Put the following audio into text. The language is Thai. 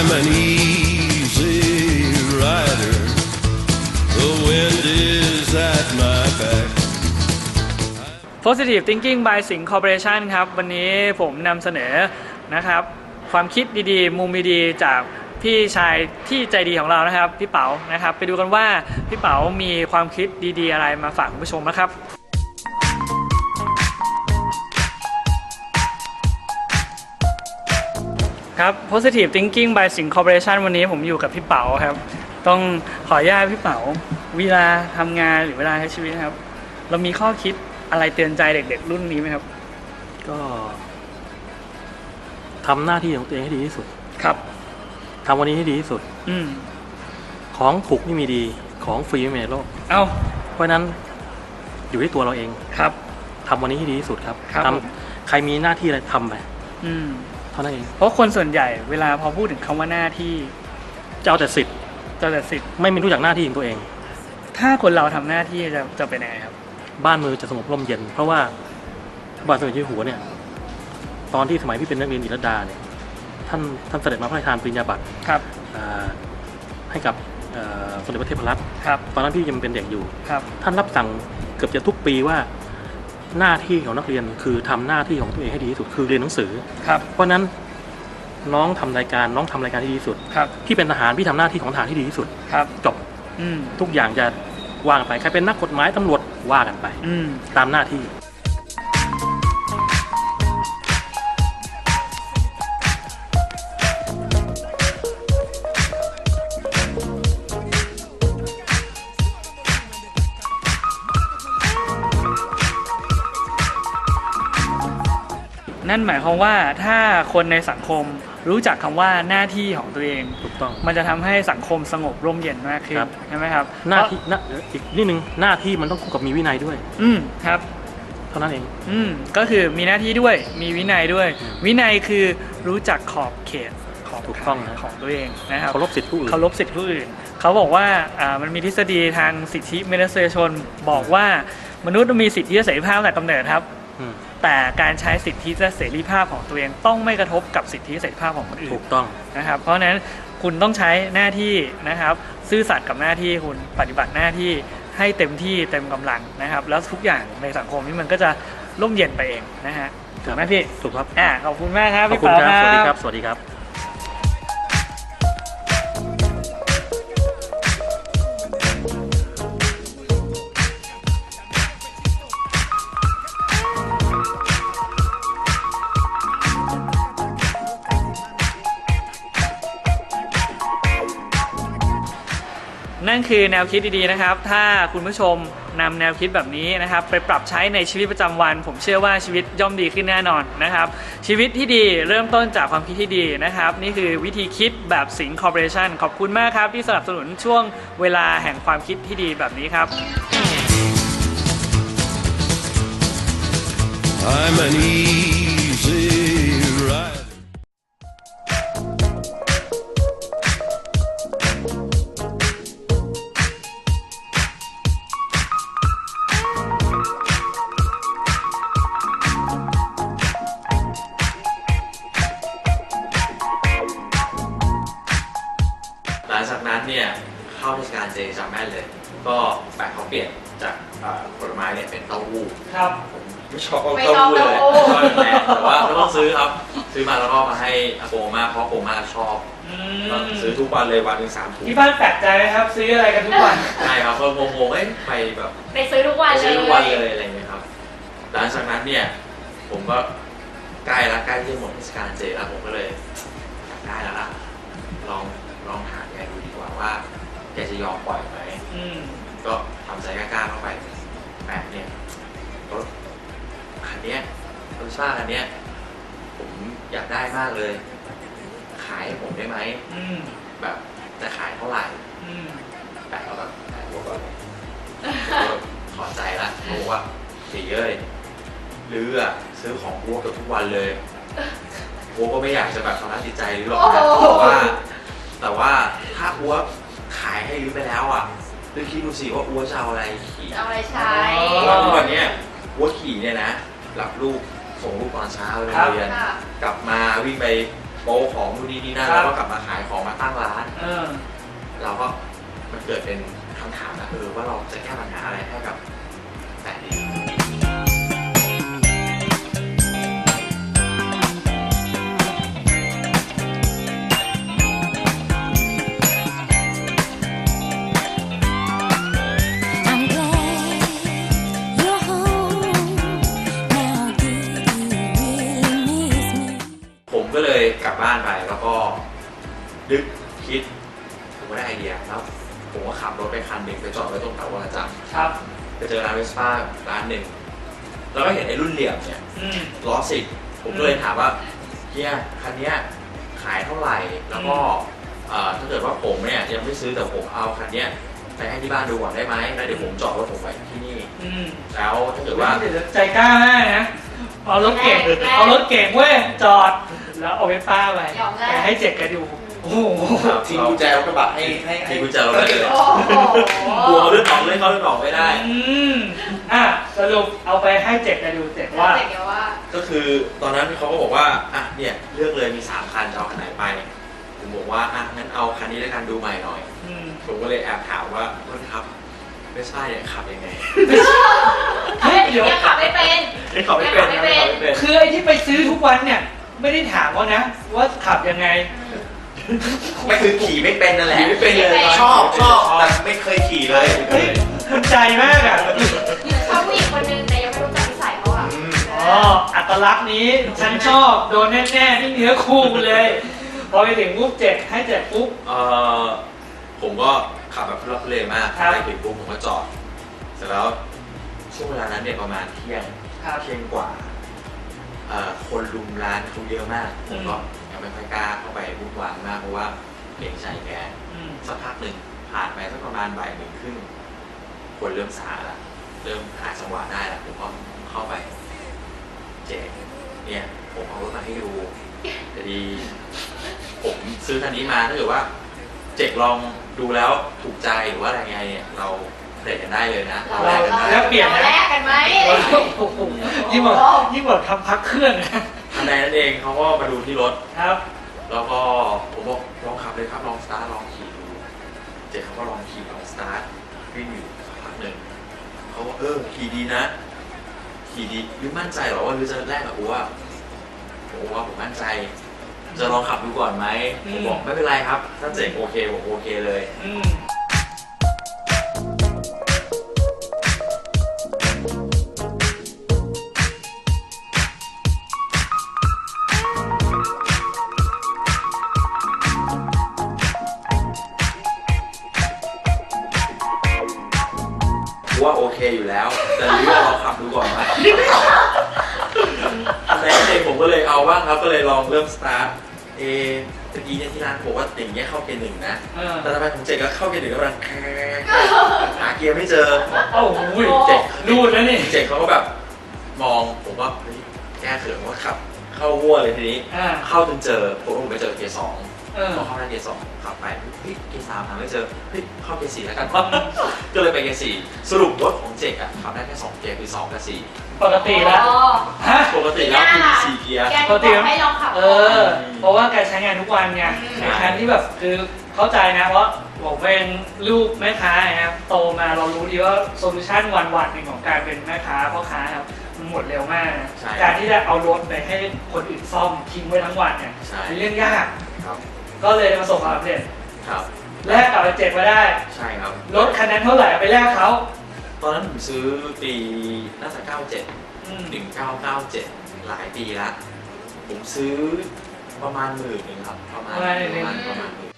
I'm an easy rider. The wind is at my back. Positive Thinking by Sing Corporation ครับ วันนี้ผมนำเสนอนะครับ ความคิดดีๆ มุมดีๆ จากพี่ชายที่ใจดีของเรานะครับ พี่เป๋านะครับ ไปดูกันว่าพี่เป๋ามีความคิดดีๆ อะไรมาฝากคุณผู้ชมนะครับ ครับ Positive Thinking by Sing Corporation วันนี้ผมอยู่กับพี่เป๋าครับ ต้องขออนุญาตพี่เป๋าเวลาทำงานหรือเวลาใช้ชีวิตนะครับ เรามีข้อคิดอะไรเตือนใจเด็ก ๆ รุ่นนี้ไหมครับ ก็ทำหน้าที่ของตัวเองให้ดีที่สุดครับทำวันนี้ให้ดีที่สุด อืมของถูกไม่มีดีของฟรีไม่มีในโลก เอ้าเพราะฉะนั้นอยู่ที่ตัวเราเองครับ ทำวันนี้ให้ดีที่สุดครับครับทผมำใครมีหน้าที่อะไรทำไป อืม เท่านั้นเองเพราะคนส่วนใหญ่เวลาพอพูดถึงคำว่าหน้าที่จะเอาแต่สิทธิ์จะแต่สิทธิ์ ไม่มีรู้จักหน้าที่ของตัวเอง ถ้าคนเราทำหน้าที่จะจะเป็นยังไงครับ บ้านเมืองจะสงบร่มเย็น เพราะว่าพระบาทสมเด็จเจ้าอยู่หัวเนี่ย ตอนที่สมัยพี่เป็นนักเรียนอิรดาเนี่ยท่านท่านเสด็จมาพระราชทานปริญญาบัตรครับ อ่าให้กับเอ่อสมเด็จพระเทพรัตน์ครับ ตอนนั้นพี่ยังเป็นเด็กอยู่ ครับ ท่านรับสั่งเกือบจะทุกปีว่า หน้าที่ของนักเรียนคือทำหน้าที่ของตัวเองให้ดีที่สุดคือเรียนหนังสือ ครับ เพราะฉะนั้นน้องทำรายการน้องทำรายการที่ดีที่สุด ครับพี่เป็นทหารพี่ทำหน้าที่ของทหารที่ดีที่สุด ครับ จบอืมทุกอย่างจะว่างไปใครเป็นนักกฎหมายตำรวจว่ากันไปอืมตามหน้าที่ นั่นหมายความว่าถ้าคนในสังคมรู้จักคำว่าหน้าที่ของตัวเอง ถูกต้อง มันจะทำให้สังคมสงบร่มเย็นมากขึ้นครับใช่ไหมครับ หน้าที่หน้าเอ่ออีกนิดนึงหน้าที่มันต้องคู่กับมีวินัยด้วย อืมครับ เท่านั้นเอง อืมก็คือมีหน้าที่ด้วย มีวินัยด้วยอืมวินัยคือรู้จักขอบเขตของถูกต้องนะของตัวเองนะครับเคารพสิทธิผู้อื่นเคารพสิทธิผู้อื่น เขาบอกว่าอ่ามันมีทฤษฎีทางสิทธิมนุษยชนบอกว่ามนุษย์มีสิทธิและเสรีภาพตั้งแต่กำเนิดครับอืม แต่การใช้สิทธิและเสรีภาพของตัวเองต้องไม่กระทบกับสิทธิเสรีภาพของคนอื่ถูนกต้องนะครับ เพราะฉะนั้นคุณต้องใช้หน้าที่นะครับ ซื่อสัตย์กับหน้าที่คุณปฏิบัติหน้าที่ให้เต็มที่เต็มกำลังนะครับ แล้วทุกอย่างในสังคมนี้มันก็จะร่มเย็นไปเองนะฮะถูกไหมพี่ถูกครับอ่าขอบคุณมากครับขอบพี่คุณเป๋าครับสวัสดีคครัรับบสวัสดีครับ นั่นคือแนวคิดดีๆนะครับ ถ้าคุณผู้ชมนำแนวคิดแบบนี้นะครับ ไปปรับใช้ในชีวิตประจำวัน ผมเชื่อว่าชีวิตย่อมดีขึ้นแน่นอนนะครับ ชีวิตที่ดีเริ่มต้นจากความคิดที่ดีนะครับ นี่คือวิธีคิดแบบสิงคอร์ปอเรชันขอบคุณมากครับ ที่สนับสนุนช่วงเวลาแห่งความคิดที่ดีแบบนี้ครับ I'm an e เข้าเทศกาลเจจำแม่นเลย ก็แปะเขาเปลี่ยนจากเอ่อผลไม้เนี่ยเป็นเต้าหู้ครับผมไม่ชอบไม่เต้าชอบหู้เลยเต้าหู้ ชอบแบบแม่แต่ว่าก็ต้องซื้อครับ ซื้อมาแล้วก็มาให้อาโปมาเพราะอาโปมาชอบอืก็มซื้อทุกวันเลยวันหนึ่งสามถุงที่บ้านแปลกใจไหมครับ ซื้ออะไรกันทุกวัน ใช่ครับก็งงๆเอ้ยไปแบบ ไปซื้อทุกวันไปเลซื้ย อทุกวันเลยอะไรอย่างเงี้ยครับ หลังจากนั้นเนี่ยผมก็ใกล้ละใกล้ที่จะหมดเทศกาลเจแล้วผมก็เลยได้แล้วล่ะลองลองถามแกดูดีกว่าว่า แกจะยอมปล่อยไหมอืมก็ทำใจกล้าๆเข้าไปแปะเนี่ยรถคันเนี้ยรถซ่าคันเนี้ยผมอยากได้มากเลย ขายให้ผมได้ไหมอืมแบบจะขายเท่าไหร่อืมแปะก็แบบแปะหัวก่อนก็ถอดใจละเขาบอกว่าสีเอ้ยลืออะซื้อของวัวเกับทุกวันเลยวัวก็ไม่อยากจะแบบทำร้ายจิตใจหรือหรอกนะแต่ว่าแต่ว่าถ้าอัว ขายให้ลือไปแล้วอะลือคิดดูสิว่าอัวจะเอาอะไรขี่เอาอะไรใช้เพราะว่าทุกวันเนี้ยอัวขี่เนี่ยนะรับลูกส่งลูกตอนเช้าไปโรงเรียนค่ะกลับมาวิ่งไปโปรของดูดีดีนะครับ แล้วก็กลับมาขายของมาตั้งร้าน เออ เราก็มันเกิดเป็นคำถามนะเออว่าเราจะแก้ปัญหาอะไรให้กับแฟนดี นึกคิดผมก็ได้ไอเดียแล้วผมก็ขับรถไปคันหนึ่งไปจอดไว้ตรงแถววังจันทร์ครับ ไปเจอร้านเวสป้าร้านหนึ่งแล้วก็เห็นไอ้รุ่นเหลี่ยมเนี่ยอืม ล้อสิบผมก็เลยถามว่าเฮียคันเนี้ยขายเท่าไหร่แล้วก็เอ่อถ้าเกิดว่าผมเนี่ยยังไม่ซื้อแต่ผมเอาคันเนี้ยไปให้ที่บ้านดูก่อนได้ไหมแล้วเดี๋ยวผมจอดรถผมไว้ที่นี่ อืมแล้วถ้าเกิดว่า เดี๋ยวใจกล้ามากนะเอารถเก่งแรงเอารถเก่งเว้ย จอด แล้วเอาไปป้าไปยอมแลกไปให้เจ็กแกดู โอ้โหทิ้งกุญแจรถกระบะให้ให้ให้ที่กุญแจรถไปเลยโอ้โหกลัวเรื่องของเรื่องเขาเรื่องของไม่ได้ อืมอะสรุปเอาไปให้เจ็กแกดูเจ็กว่า แต่เดี๋ยวว่า ก็คือตอนนั้นเขาก็บอกว่าอะเนี่ยเลือกเลยมีสามคันจะเอาคันไหนไปผมบอกว่าอะงั้นเอาคันนี้แล้วกันดูใหม่หน่อย อืมผมก็เลยแอบถามว่าต้นครับเวสป้าเนี่ยขับยังไงเฮ้ยเดี๋ยว ยังขับไม่เป็นไอ้ขับไม่เป็นนะไม่ไม่เป็นขับไม่เป็น คือไอ้ที่ไปซื้อทุกวันเนี่ย ไม่ได้ถามเขานะ ว่าขับยังไง ไม่คือขี่ไม่เป็นนั่นแหละขี่ไม่เป็นเลย ชอบชอบแต่ไม่เคยขี่เลยเฮ้ยมันใจมากอะชอบผู้หญิงคนนึงแต่ยังไม่รู้จักนิสัยเขาอะอ๋ออัตลักษณ์นี้ฉันชอบโดนแน่ๆที่เนื้อคู่เลย พอไปถึงปุ๊บเจ็กให้เจ็กปุ๊บเออผมก็ขับแบบทุลักทุเลมากครับไปถึงปุ๊บผมก็จอดเสร็จแล้วช่วงเวลานั้นเนี่ยประมาณเที่ยงครับเที่ยงกว่าเอ่อคนลุมร้านเขาเยอะมากผมก็อืมยังไม่ค่อยกล้าเข้าไปวุ่นวายมากเพราะว่าเกรงใจแกอืมสักพักหนึ่งผ่านไปสักประมาณบ่ายหนึ่งครึ่งคนเริ่มซาละเริ่มหาจังหวะได้ละผมก็เข้าไปเจ๊เนี่ยผมเอารถมาให้ดูแต่ดี ผมซื้อคันนี้มาถ้าเกิดว่าเจ๊กลองดูแล้วถูกใจหรือว่าอะไรไงเนี่ยเราเดทกันได้เลยนะเราแลกกันได้แล้วเปลี่ยนนะราแลกกันไหมโอ้โหยิ่งกว่ายิ่งกว่าทำพักเครื่องนะทันใดนั้นเองเขาก็มาดูที่รถครับ แล้วก็ผมบอกลองขับเลยครับลองสตาร์ทลองขี่ดูเจ๊เขาก็ลองขี่ลองสตาร์ทวิ่งอยู่สักพักหนึ่งเขาบอกเออขี่ดีนะ ขี่ดีหรือมั่นใจเหรอว่าหรือจะแรกกับกูว่าผมว่าผมมั่นใจ จะลองขับดูก่อนไหมผมบอกไม่เป็นไรครับ ถ้าเจ๊โอเคผมโอเคเลย ก็เลยเอาบ้างครับก็เลยลองเริ่มสตาร์ทเอะตะกี้เนี่ยที่ร้านบอกว่าอย่างเงี้ยเข้าเกียร์หนึ่งนะเออแต่ทำไมผมเจ๊ก็เข้าเกียร์หนึ่งแล้วมันแคร์หาเกียร์ไม่เจอเอ้าหูยเจ๊รูดแล้วนี่เจ๊เขาก็แบบมองผมว่าเฮ้ยแก้เขินว่าขับ เข้าวัวเลยทีนี้ อ่า เข้าจนเจอผมว่าผมไปเจอเกียร์สองเออ พอเข้าได้เกียร์สองขับไปเฮ้ยเกียร์สามหาไม่เจอเฮ้ยเข้าเกียร์สี่แล้วกันก็เลยไปเกียร์สี่สรุปรถของเจกอะขับได้แค่สองเกียร์คือสองกับสี่ปกติแล้วอ๋อฮะปกติแล้วคือมีสี่เกียร์แกบอกให้ลองขับเออ เพราะว่าการใช้งานทุกวันไงอืมในครั้งที่แบบคือเข้าใจนะเพราะผมเป็นลูกแม่ค้านะครับโตมาเรารู้ดีว่าโซลูชันวันวันๆหนึ่งของการเป็นแม่ค้าพ่อค้าครับมันหมดเร็วมากนะใช่การที่จะเอารถไปให้คนอื่นซ่อมทิ้งไว้ทั้งวันเนี่ยใช่เป็นเรื่องยากครับ ก็เลยประสบความสำเร็จครับ แลกกับไอ้เจ็บมาได้ใช่ครับ รถคันนั้นเท่าไหร่เอาไปแลกเขาตอนนั้นผมซื้อปีน่าจะ97 อืม1997 หลายปีละ ผมซื้อประมาณหมื่นหนึ่งครับ ประมาณประมาณหมื่นหนึ่งประมาณประมาณหมื่น